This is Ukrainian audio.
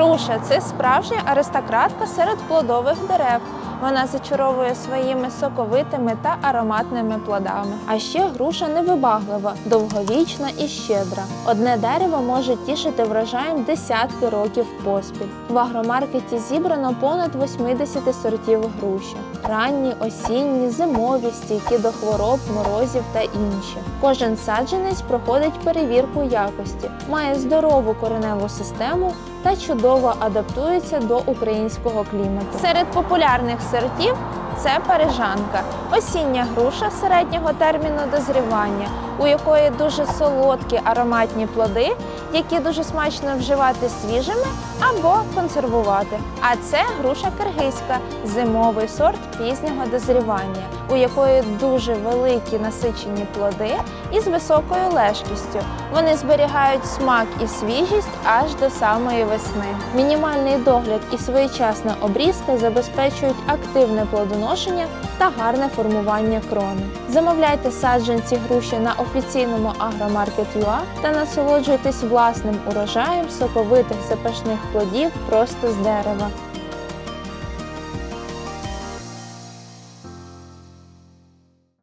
Груша це справжня аристократка серед плодових дерев. Вона зачаровує своїми соковитими та ароматними плодами. А ще груша невибаглива, довговічна і щедра. Одне дерево може тішити врожаєм десятки років поспіль. В агромаркеті зібрано понад 80 сортів груші: ранні, осінні, зимові, стійкі до хвороб, морозів та інші. Кожен саджанець проходить перевірку якості, має здорову кореневу систему та чудово адаптується до українського клімату. Серед популярних сортів це парижанка, осіння груша середнього терміну дозрівання, у якої дуже солодкі ароматні плоди, які дуже смачно вживати свіжими або консервувати. А це груша киргизька, зимовий сорт пізнього дозрівання, у якої дуже великі насичені плоди із високою лежкістю. Вони зберігають смак і свіжість аж до самої весни. Мінімальний догляд і своєчасна обрізка забезпечують активне плодоношення та гарне формування крони. Замовляйте саджанці груші на офіційному агромаркет.ua та насолоджуйтесь власним урожаєм соковитих запашних плодів просто з дерева.